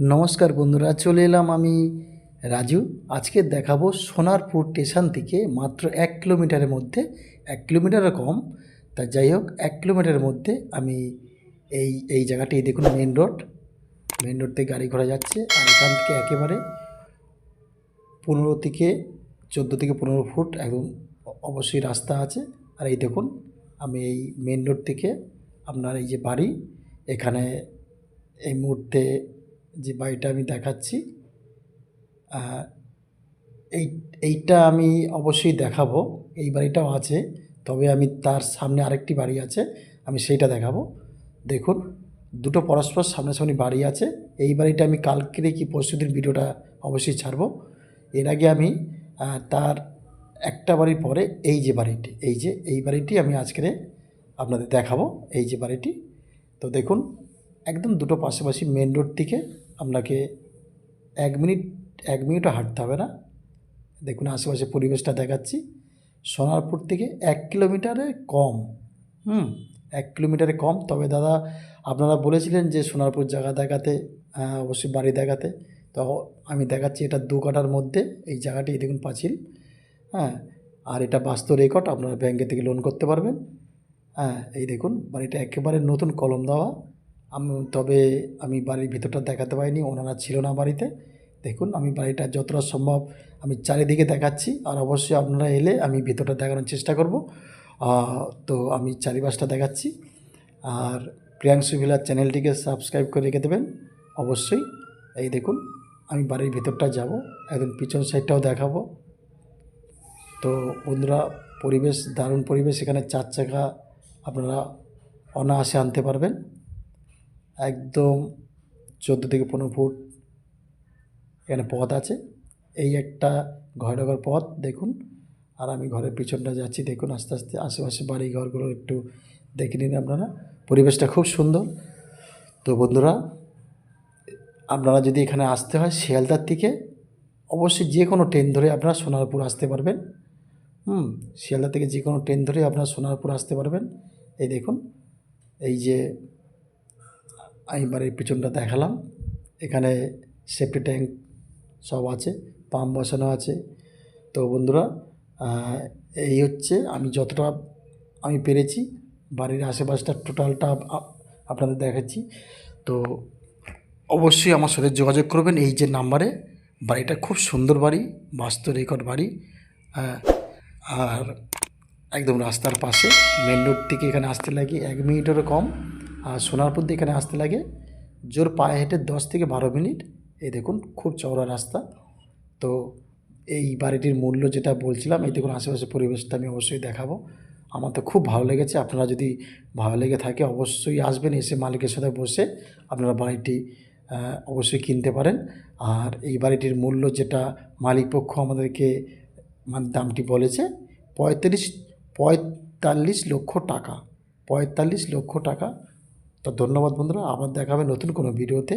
নমস্কার বন্ধুরা, চলে এলাম আমি রাজু। আজকে দেখাবো সোনারপুর স্টেশন থেকে মাত্র এক কিলোমিটারের মধ্যে, এক কিলোমিটারও কম, তা যাই হোক, এক কিলোমিটারের মধ্যে আমি এই এই জায়গাটি, দেখুন মেন রোড মেন রোড থেকে গাড়ি ঘোড়া যাচ্ছে, আর এখান থেকে একেবারে পনেরো থেকে, চোদ্দ থেকে পনেরো ফুট একদম অবশ্যই রাস্তা আছে। আর এই দেখুন, আমি এই মেন রোড থেকে আপনার এই যে বাড়ি, এখানে এই মুহূর্তে যে বাড়িটা আমি দেখাচ্ছি এই, এইটা আমি অবশ্যই দেখাবো, এই বাড়িটাও আছে, তবে আমি তার সামনে আরেকটি বাড়ি আছে, আমি সেইটা দেখাবো। দেখুন, দুটো পরস্পর সামনাসামনি বাড়ি আছে, এই বাড়িটা আমি কালকেরে কি পরশুদিন ভিডিওটা অবশ্যই ছাড়বো। এর আগে আমি তার একটা বাড়ির পরে এই যে বাড়িটি, এই যে, এই বাড়িটি আমি আজকের আপনাদের দেখাবো, এই যে বাড়িটি। তো দেখুন, একদম দুটো পাশাপাশি মেন রোড থেকে আপনাকে এক মিনিট, এক মিনিটও হাঁটতে হবে না। দেখুন আশেপাশে পরিবেশটা দেখাচ্ছি। সোনারপুর থেকে এক কিলোমিটারে কম, হুম, এক কিলোমিটারে কম। তবে দাদা, আপনারা বলেছিলেন যে সোনারপুর জায়গা দেখাতে অবশ্যই বাড়ি দেখাতে। তো আমি দেখাচ্ছি এটা দু কাটার মধ্যে, এই জায়গাটি দেখুন পাঁচিল হ্যাঁ আর এটা বাস্তব রেকর্ড, আপনারা ব্যাংকে থেকে লোন করতে পারবেন। হ্যাঁ এই দেখুন, বাড়িটা একেবারে নতুন কলম দেওয়া। আমি তবে আমি বাড়ির ভিতরটা দেখাতে পারিনি, ওনারা ছিল না বাড়িতে। দেখুন, আমি বাড়িটা যতটা সম্ভব আমি চারিদিকে দেখাচ্ছি আর অবশ্যই আপনারা এলে আমি ভিতরটা দেখানোর চেষ্টা করব। তো আমি চারিপাশটা দেখাচ্ছি। আর প্রিয়াংশু ভিলার চ্যানেলটিকে সাবস্ক্রাইব করে রেখে দেবেন। অবশ্যই এই দেখুন, আমি বাড়ির ভিতরটা যাব, একদম পিছন সাইডটাও দেখাবো। তো বন্ধুরা, পরিবেশ, দারুণ পরিবেশ, এখানে চার চাকা আপনারা অনায়াসে আনতে পারবেন। একদম চোদ্দ থেকে পনেরো ফুট এখানে পথ আছে। এই একটা ঘর ঢোকার পথ, দেখুন। আর আমি ঘরের পিছনটা যাচ্ছি, দেখুন, আস্তে আস্তে আশেপাশে বাড়ি ঘরগুলো একটু দেখে নিন আপনারা। পরিবেশটা খুব সুন্দর। তো বন্ধুরা, আপনারা যদি এখানে আসতে হয় শিয়ালদার থেকে অবশ্যই যে কোনো ট্রেন ধরে আপনারা সোনারপুর আসতে পারবেন। হুম শিয়ালদা থেকে যে কোনো ট্রেন ধরে আপনারা সোনারপুর আসতে পারবেন। এই দেখুন, এই যে আমি বাড়ির পিছনটা দেখালাম। এখানে সেফটি ট্যাঙ্ক সব আছে পাম্প বসানো আছে। তো বন্ধুরা এই হচ্ছে আমি যতটা আমি পেরেছি বাড়ির আশেপাশটা টোটালটা আপনাদের দেখাচ্ছি। তো অবশ্যই আমার সাথে যোগাযোগ করবেন এই যে নাম্বারে। বাড়িটা খুব সুন্দর বাড়ি বাস্তু রেকর্ড বাড়ি। আহ, আর একদম রাস্তার পাশে মেন রোড থেকে এখানে আসতে লাগে এক মিনিটেরও কম। আর সোনারপুর দিয়ে এখানে আসতে লাগে। জোর পায়ে হেঁটে দশ থেকে বারো মিনিট। এই দেখুন, খুব চওড়া রাস্তা। তো এই বাড়িটির মূল্য যেটা বলছিলাম, এই দেখুন, আশেপাশে পরিবেশটা আমি অবশ্যই দেখাবো। আমার তো খুব ভালো লেগেছে। আপনারা যদি ভালো লেগে থাকে, অবশ্যই আসবেন, এসে মালিকের সাথে বসে আপনারা বাড়িটি অবশ্যই কিনতে পারেন। আর এই বাড়িটির মূল্য যেটা মালিক পক্ষ আমাদেরকে মানে দামটি বলেছে, পঁয়তাল্লিশ পঁয়তাল্লিশ লক্ষ টাকা। পঁয়তাল্লিশ লক্ষ টাকা। তো ধন্যবাদ বন্ধুরা আবার দেখাবে নতুন কোনো ভিডিওতে।